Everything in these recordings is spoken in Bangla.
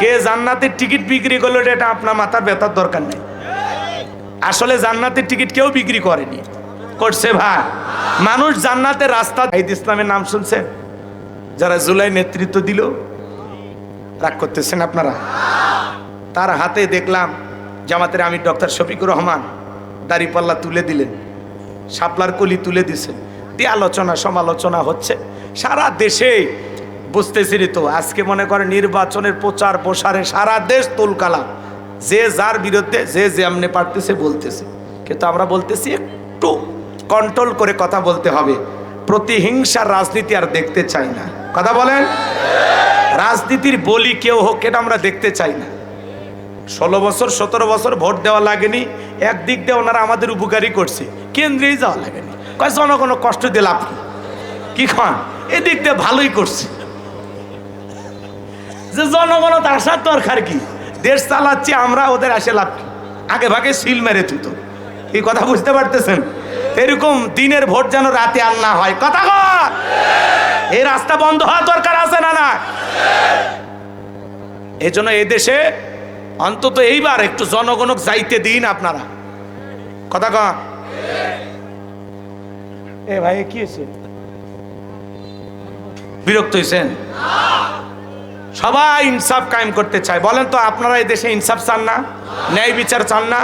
কে জান্নাতের টিকিট বিক্রি করল এটা আপনার মাথার ব্যথার দরকার নেই। আসলে জান্নাতের টিকিট কেউ বিক্রি করেনি। করছে ভাই। মানুষ জান্নাতের রাস্তা ঈদ ইসলামের নাম শুনছেন যারা জুলাই নেতৃত্ব দিল, রাগ করতেছেন আপনারা? তার হাতে দেখলাম জামাতের আমি ডক্টর শফিকুর রহমান দাড়িপাল্লা তুলে দিলেন, শাপলার কলি তুলে দিছেন দিয়ে আলোচনা সমালোচনা হচ্ছে। সারা দেশে বুঝতেছি তো? আজকে মনে করে নির্বাচনের প্রচার প্রসারে সারা দেশ তুলকালা যে যার বিরুদ্ধে, যে যেমনি পারতেছে বলতেছে। কিন্তু আমরা বলতেছি একটু কন্ট্রোল করে কথা বলতে হবে। প্রতিহিংসার রাজনীতি আর দেখতে চাই না। কথা বলেন? রাজনীতির বলি কেউ হোক এটা আমরা দেখতে চাই না। ষোলো বছর, সতেরো বছর ভোট দেওয়া লাগেনি। একদিক দিয়ে ওনারা আমাদের উপকারই করছে। কেন্দ্রেই যাওয়া লাগেনি। জনগণ কষ্ট কি? কি খান? এদিক দিয়ে ভালোই করছে। যে জনগণ তো আসার দরকার কি? দেশ চালাচ্ছি আমরা ওদের আসে লাভ কি? আগে ভাগে সিল মেরে তুতো এই কথা বুঝতে পারতেছেন? এরকম দিনের ভোট যেন রাতে আর না হয়। কথা এই রাস্তা বন্ধ হওয়া দরকার আছে না না এই জন্য এদেশে অন্তত এইবার একটু জনগণক যাইতে দিন আপনারা। কথা কন এ ভাই কি হয়েছে? বিরক্ত হয়েছেন সবাই ইনসাফ কায়েম করতে চায়। বলেন তো, আপনারা এই দেশে ইনসাফ চান না? ন্যায় বিচার চান না?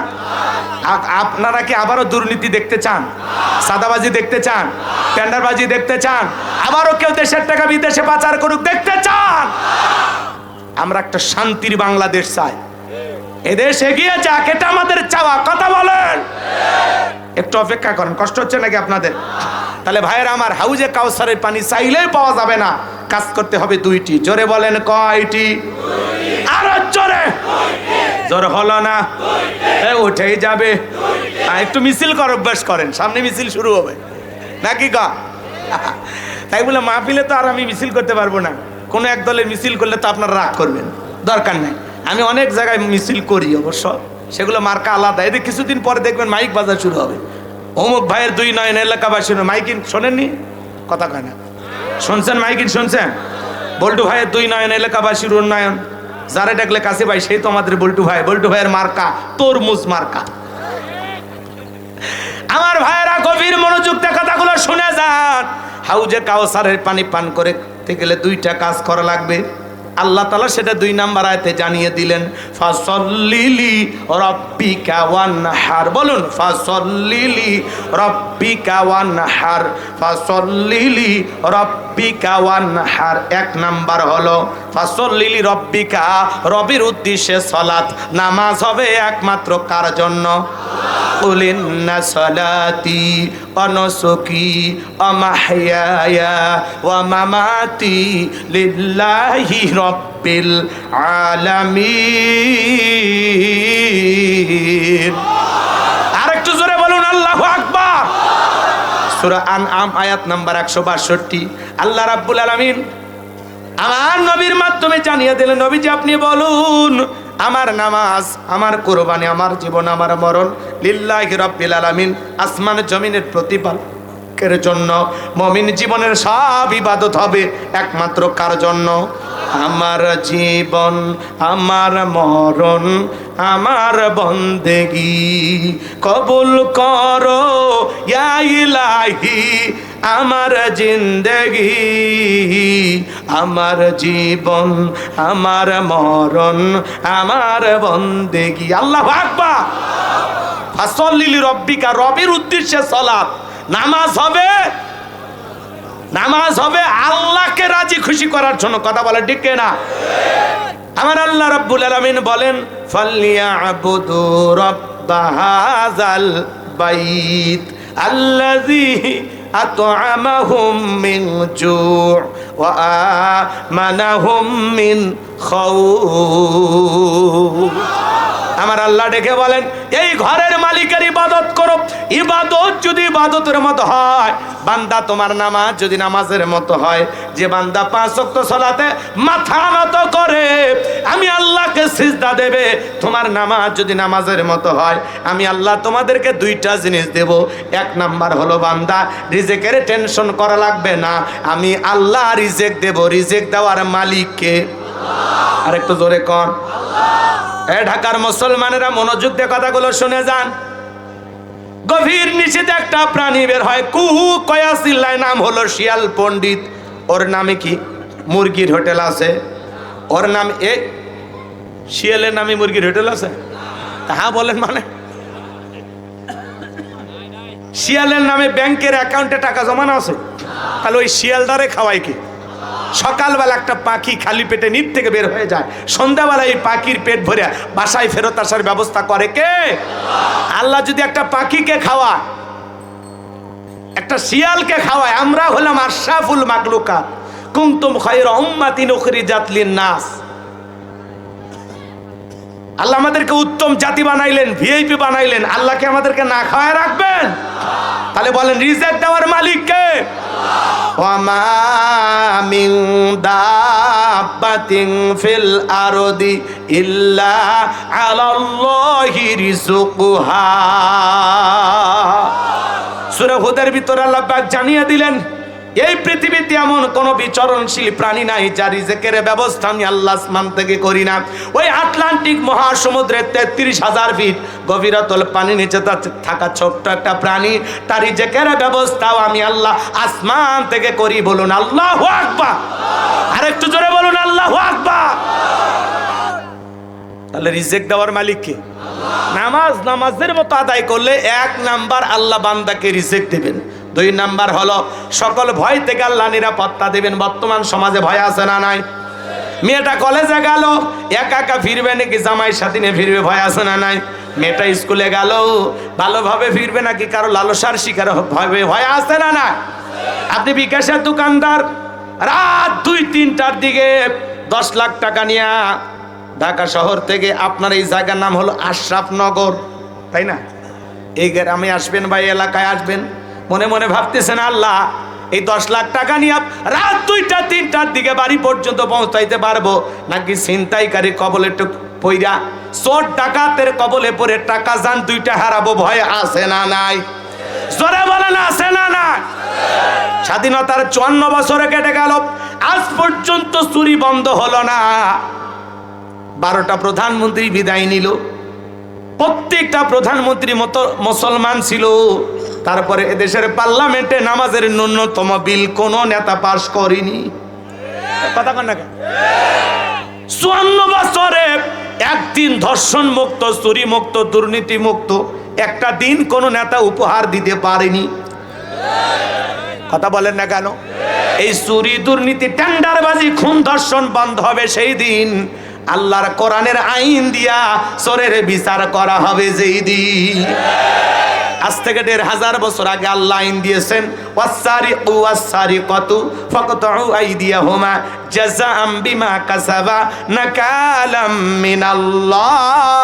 আপনারা কি আবারও দুর্নীতি দেখতে চান? সাদাবাজি দেখতে চান? টেন্ডারবাজি দেখতে চান? আবারও কেউ দেশের টাকা বিদেশে পাচার করুক, দেখতে চান? আমরা একটা শান্তির বাংলাদেশ চাই। এদেশ এগিয়ে যাক, এটা আমাদের চাওয়া। কথা বলেন। একটু অপেক্ষা করেন, কষ্ট হচ্ছে নাকি আপনাদের? তাহলে ভাইয়ের, আমার হাউজে কাউসারের পানি চাইলেই পাওয়া যাবে না। কাজ করতে হবে দুইটি। জোরে বলেন কয়টি? আরও জোরে। জোর হলো না? উঠেই যাবে। একটু মিছিল কর, অভ্যাস করেন। সামনে মিছিল শুরু হবে। নাকি কা? তাই বলে মাহফিলে তো আর আমি মিছিল করতে পারব না। কোনো এক দলের মিছিল করলে তো আপনারা রাগ করবেন। দরকার নেই। আমি অনেক জায়গায় মিছিল করি অবশ্য। সেগুলো মার্কা আলাদা। এদের কিছুদিন পরে দেখবেন মাইক বাজার শুরু হবে। অমুক ভাইয়ের দুই নয়ন এলাকাবাসী মাইকিন শোনেননি? কথা কয় না। শুনছেন মাইকিন, শুনছেন? বল্টু ভাইয়ের দুই নয়ন এলাকাবাসীর উন্নয়ন। যারা ডাকলে কাছে ভাই সেই তো আমাদের বল্টু ভাই। বল্টু ভাইয়ের মার্কা, তরমুজ মার্কা। আমার ভাইয়েরা গভীর মনোযোগ দিয়ে কথাগুলো শুনে যান। হাউজে কাউসারের পানি পান করে গেলে দুইটা কাজ করা লাগবে। আল্লাহ তালা সেটা দুই নাম্বার আয়তে জানিয়ে দিলেন, ফাসল্লিলি রব্বিকা ওয়ান হার বলুন, ফাসল্লিলি রব্বিকা ওয়ান হার ফাসল্লিলি রব্বিকা ওয়ান হার এক নাম্বার হলো, ফাসল্লিলি রব্বিকা, রবির উদ্দেশ্যে সলাৎ নামাজ হবে একমাত্র কার জন্য? قل إن صلاتي ونسكي ومحياي ومماتي لله رب العالمين আরেকটু জোরে বলুন আল্লাহ আকবার সূরা আনআম আয়াত নাম্বার 162 আল্লাহ রাব্বুল আলামিন আমার নবীর মাধ্যমে জানিয়ে দিলেন নবীজি আপনি বলুন আমার নামাজ, আমার কোরবানি, আমার জীবন, আমার মরণ লিল্লাহি রাব্বিল আলামিন আসমান জমিনের প্রতিপালকের জন্য মমিন জীবনের সব ইবাদত হবে একমাত্র কার জন্য? আমার জীবন, আমার মরণ, আমার বন্দেগি। কবুল করো ইলাহি আমার জিন্দগি, আমার জীবন, আমার মরণ, আমার বন্দেগি। আল্লাহ আকবা ফাসল্লিলি রব্বিকা, রবের উদ্দেশ্যে সলাপ নামাজ হবে নামাজ হবে আল্লাহকে রাজি খুশি করার জন্য। কথা বলে ঠিক না? আমার আল্লাহ রাব্বুল আলামিন বলেন ফালিয়াবুদু রাব্বাহাযাল বাইত আল্লাযী মিন জু' ওয়া আমানাহুম মিন খাউফ। আমার আল্লাহ ডেকে বলেন, এই ঘরের মালিকের ইবাদত করো। ইবাদত যদি ইবাদতের মতো হয়, বান্দা তোমার নামাজ যদি নামাজের মতো হয়, যে বান্দা পাঁচ ওয়াক্ত সালাতে মাথা নত করে সিজদা দেবে। তোমার নামাজ যদি নামাজের মতো হয় আমি আল্লাহ তোমাদেরকে দুইটা জিনিস দেব। এক নাম্বার হলো বান্দা রিজেকের টেনশন করা লাগবে না। আমি আল্লাহ রিজেক দেব রিজেক দেওয়ার মালিককে আর একটু জোরে কন। এ ঢাকার মুসলমানেরা মনোযোগ দিয়ে কথাগুলো শুনে যান। গভীর নিচেতে একটা প্রাণী বের হয়। কুহু কয়াসিল্লায় নাম হলো শিয়াল পণ্ডিত। ওর নামে কি? মুরগির হোটেল আছে। ওর নাম এ শিয়ালের নামে মুরগির হোটেল আছে? হ্যাঁ বলেন মানে? শিয়ালের নামে ব্যাংকের অ্যাকাউন্টে টাকা জমানো আছে? তাহলে ওই শিয়ালদারে খাওয়াই কি? সকালবেলা একটা পাখি খালি পেটে নিট থেকে বের হয়ে যায়। সন্ধ্যাবেলা এই পাখির পেট ভরে বাসায় ফেরত আসার ব্যবস্থা করে কে? আল্লাহ যদি একটা পাখিকে খাওয়ায়, একটা শিয়ালকে খাওয়ায়, আমরা হলাম আশরাফুল মাকলুকা কুমতুম খৈর উম্মাতিন উখরিজাত লিন-নাস। আল্লাহ আমাদেরকে উত্তম জাতি বানাইলেন ভিআইপি বানাইলেন আল্লাহকে আমাদেরকে না খাওয়ায় রাখবেন? তাহলে বলেন রিজেক্ট দেওয়ার মালিক কে? ওয়ামা মিন দাব্বাতিন ফিল আরদি ইল্লা আলাল্লাহি রিজকুহা সূরা হুদের ভিতরে আল্লাহ পাক জানিয়ে দিলেন এই পৃথিবীতে এমন কোন বিচরণশীল প্রাণী নাই যার রিজেকের ব্যবস্থা আমি আল্লাহ আসমান থেকে করি না। ওই আটলান্টিক মহাসমুদ্রের তেত্রিশ হাজার ফিট গভীরতল পানি নিচে থাকা ছোট্ট একটা প্রাণী, তার রিজেকের ব্যবস্থাও আমি আল্লাহ আসমান থেকে করি বলুন আল্লাহ আকবার। আর একটু জোরে বলুন আল্লাহ আকবার। তাহলে রিজেক দেওয়ার মালিক কে? নামাজ, নামাজের মতো আদায় করলে এক নাম্বার আল্লাহ বান্দাকে রিজেক দেবেন। দুই নাম্বার হলো, সকল ভয় থেকে আল্লাহ নিরাপত্তা দেবেন। বর্তমান সমাজে ভয় আছে না নাই? মেয়েটা কলেজে গেল, একা একা ফিরবে নাকি জামাই সাথে নিয়ে ফিরবে? ভয় আছে না নাই? মেয়েটা স্কুলে গেল, ভালোভাবে ফিরবে নাকি কারও লালসার শিকার হবে? ভয় আছে না না আপনি বিকাশের দোকানদার, রাত দুই, তিনটার দিকে দশ লাখ টাকা নিয়ে ঢাকা শহর থেকে আপনার এই জায়গার নাম হলো আশরাফনগর। তাই না? এই গ্রামে আসবেন বা এলাকায় আসবেন? মনে মনে ভাবতেছেন, আল্লাহ, এই দশ লাখ টাকা নিয়ে রাত দুইটা, তিনটার দিকে বাড়ি পর্যন্ত পৌঁছাইতে পারব। নাকি ছিনতাইকারী কবলে পইরা চোর ডাকাতের কবলে পড়ে টাকা যান দুইটা হারাবো, ভয় আছে না নাই? না না স্বাধীনতার চুয়ান্ন বছরে কেটে গেল, আজ পর্যন্ত চুরি বন্ধ হলো না। বারোটা প্রধানমন্ত্রী বিদায় নিল, প্রত্যেকটা প্রধানমন্ত্রী মতো মুসলমান ছিল। তারপরে এদেশের পার্লামেন্টে নামাজের ন্যূনতম বিল কোন নেতা পাশ করেনি। কথা কন না? চুয়ান্ন বছরে একদিন ধর্ষণ মুক্ত চুরি মুক্ত দুর্নীতি মুক্ত একটা দিন কোন নেতা উপহার দিতে পারেনি। কথা বলেন না কেন? এই চুরি, দুর্নীতি, টেন্ডারবাজি, খুন, ধর্ষণ বন্ধ হবে সেই দিন। আল্লাহর কোরআনের আইন দিয়া চোরের বিচার করা হবে যেই দিন। আজ থেকে দেড় হাজার বছর আগে আল্লাহ আইন দিয়েছেন ওয়াসারি ও ওয়াসারি কত ফকত দিয়া হোমা জাজা বিমা কাসাবা নাকালাম মিনাল্লাহ।